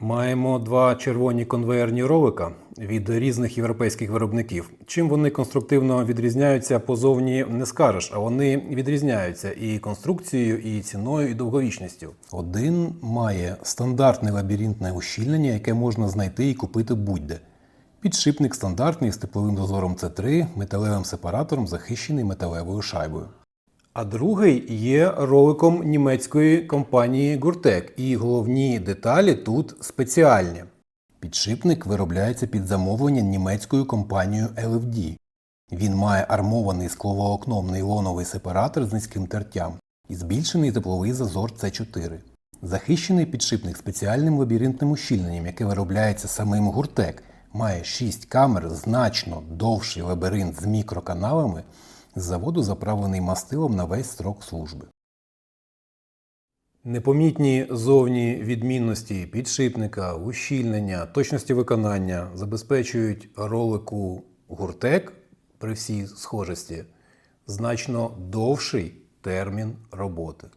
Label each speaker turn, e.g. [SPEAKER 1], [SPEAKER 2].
[SPEAKER 1] Маємо два червоні конвеєрні ролика від різних європейських виробників. Чим вони конструктивно відрізняються позовні не скажеш, а вони відрізняються і конструкцією, і ціною, і довговічністю. Один має стандартне лабіринтне ущільнення, яке можна знайти і купити будь-де. Підшипник стандартний з тепловим дозором С3, металевим сепаратором, захищений металевою шайбою. А другий є роликом німецької компанії Гуртек, і головні деталі тут спеціальні. Підшипник виробляється під замовлення німецькою компанією LFD. Він має армований скловоокном нейлоновий сепаратор з низьким тертям і збільшений тепловий зазор С4. Захищений підшипник спеціальним лабіринтним ущільненням, яке виробляється самим Гуртек, має 6 камер, значно довший лабіринт з мікроканалами, з заводу заправлений мастилом на весь строк служби. Непомітні зовні відмінності підшипника, ущільнення, точності виконання забезпечують ролику Гуртек при всій схожості значно довший термін роботи.